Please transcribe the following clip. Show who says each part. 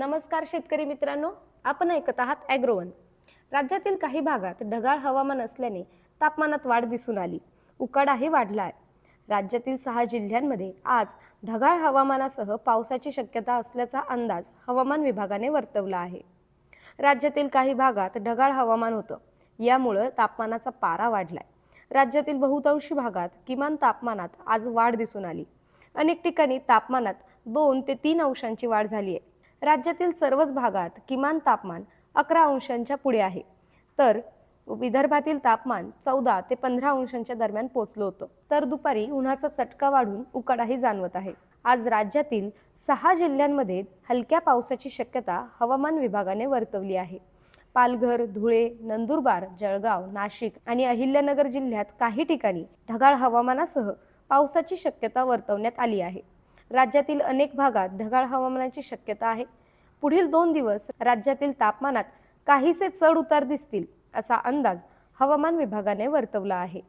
Speaker 1: नमस्कार शेतकरी मित्रांनो आपण ऐकत आहात ॲग्रोवन राज्यातील काही भागात ढगाळ हवामान असल्याने तापमानात वाढ दिसून आली. उकाडाही वाढला आहे. राज्यातील सहा जिल्ह्यांमध्ये आज ढगाळ हवामानासह पावसाची शक्यता असल्याचा अंदाज हवामान विभागाने वर्तवला आहे. राज्यातील काही भागात ढगाळ हवामान होतं. यामुळं तापमानाचा पारा वाढलाय. राज्यातील बहुतांशी भागात किमान तापमानात आज वाढ दिसून आली. अनेक ठिकाणी तापमानात दोन ते तीन अंशांची वाढ झाली आहे. राज्यातील सर्वच भागात किमान तापमान अकरा अंशांच्या पुढे आहे. तर विदर्भातील तापमान चौदा ते पंधरा अंशांच्या दरम्यान पोहोचलं होतं. तर दुपारी उन्हाचा चटका वाढून उकाडाही जाणवत आहे. आज राज्यातील सहा जिल्ह्यांमध्ये हलक्या पावसाची शक्यता हवामान विभागाने वर्तवली आहे. पालघर धुळे नंदुरबार जळगाव नाशिक आणि अहिल्यानगर जिल्ह्यात काही ठिकाणी ढगाळ हवामानासह पावसाची शक्यता वर्तवण्यात आली आहे. राज्यातील अनेक भागात ढगाळ हवामानाची शक्यता आहे. पुढील दोन दिवस राज्यातील तापमानात काहीसे चढ उतार दिसतील असा अंदाज हवामान विभागाने वर्तवला आहे.